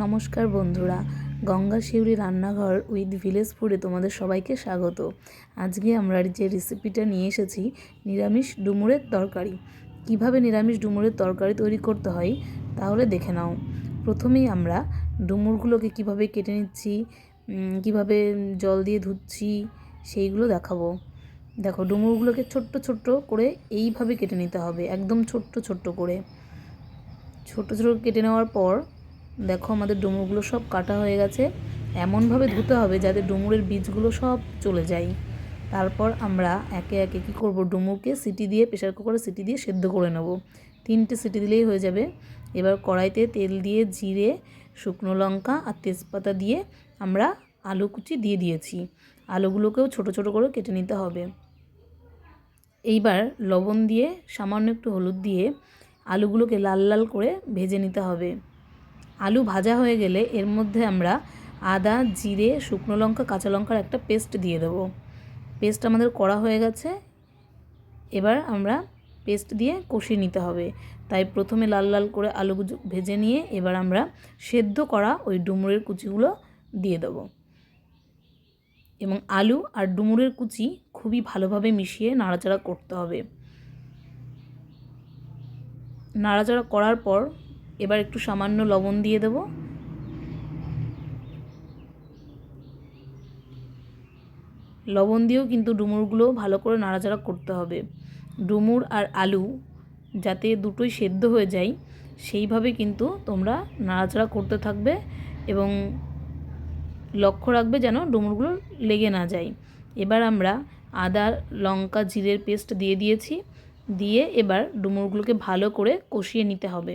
নমস্কার বন্ধুরা, গঙ্গা শিউরি রান্নাঘর উইথ ভিলেজ ফুডে তোমাদের সবাইকে স্বাগত। আজকে আমরা যে রেসিপিটা নিয়ে এসেছি, নিরামিষ ডুমুরের তরকারি। কীভাবে নিরামিষ ডুমুরের তরকারি তৈরি করতে হয়, তাহলে দেখে নাও। প্রথমেই আমরা ডুমুরগুলোকে কীভাবে কেটে নিচ্ছি কীভাবে জল দিয়ে ধুচ্ছি, সেইগুলো দেখাবো। দেখো, ডুমুরগুলোকে ছোট্ট ছোট্ট করে এইভাবে কেটে নিতে হবে, একদম ছোট্ট ছোট্ট করে। ছোট ছোট কেটে নেওয়ার পর দেখো আমাদের ডুমুরগুলো সব কাটা হয়ে গেছে। এমনভাবে ধুতে হবে যাতে ডুমুরের বীজগুলো সব চলে যায়। তারপর আমরা একে একে কী করব? ডুমুরকে সিটি দিয়ে প্রেশার কুকারে সিটি দিয়ে সেদ্ধ করে নেব। তিনটে সিটি দিলেই হয়ে যাবে। এবার কড়াইতে তেল দিয়ে জিরে, শুকনো লঙ্কা আর তেজপাতা দিয়ে আমরা আলু কুচি দিয়ে দিয়েছি। আলুগুলোকেও ছোট ছোট করে কেটে নিতে হবে। এইবার লবণ দিয়ে সামান্য একটু হলুদ দিয়ে আলুগুলোকে লাল লাল করে ভেজে নিতে হবে। আলু ভাজা হয়ে গেলে এর মধ্যে আমরা আদা, জিরে, শুকনো লঙ্কা, কাঁচা লঙ্কার একটা পেস্ট দিয়ে দেবো। পেস্ট আমাদের করা হয়ে গেছে। এবার আমরা পেস্ট দিয়ে কষিয়ে নিতে হবে। তাই প্রথমে লাল লাল করে আলু ভেজে নিয়ে এবার আমরা সেদ্ধ করা ওই ডুমুরের কুচিগুলো দিয়ে দেবো। এবং আলু আর ডুমুরের কুচি খুবই ভালোভাবে মিশিয়ে নাড়াচাড়া করতে হবে। নাড়াচাড়া করার পর এবার একটু সামান্য লবণ দিয়ে দেব। লবণ দিয়েও কিন্তু ডুমুরগুলো ভালো করে নাড়াচাড়া করতে হবে। ডুমুর আর আলু যাতে দুটোই সেদ্ধ হয়ে যায়, সেইভাবে কিন্তু তোমরা নাড়াচাড়া করতে থাকবে এবং লক্ষ্য রাখবে যেন ডুমুরগুলো লেগে না যায়। এবার আমরা আদা, লঙ্কা, জিরের পেস্ট দিয়ে দিয়েছি। দিয়ে এবার ডুমুরগুলোকে ভালো করে কষিয়ে নিতে হবে।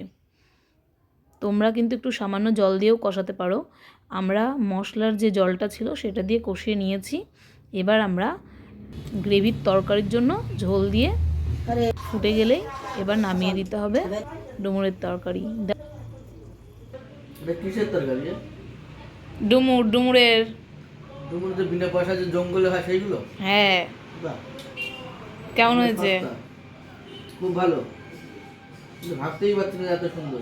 তোমরা কিন্তু একটু সামান্য জল দিয়েও কষাতে পারো। আমরা মশলার যে জলটা ছিল সেটা দিয়ে কষিয়ে নিয়েছি। এবার আমরা গ্রেভির তরকারির জন্য ঝোল দিয়ে ফুটে গেলেই এবার নামিয়ে দিতে হবে ডুমুরের তরকারি? ডুমুর ডুমুরের। ডুমুর যে বিনা পয়সা যে জঙ্গলে হয় সেইগুলো? হ্যাঁ। কেমন হয়েছে? খুব ভালো। ভাবতেই পারছি না এত সুন্দর।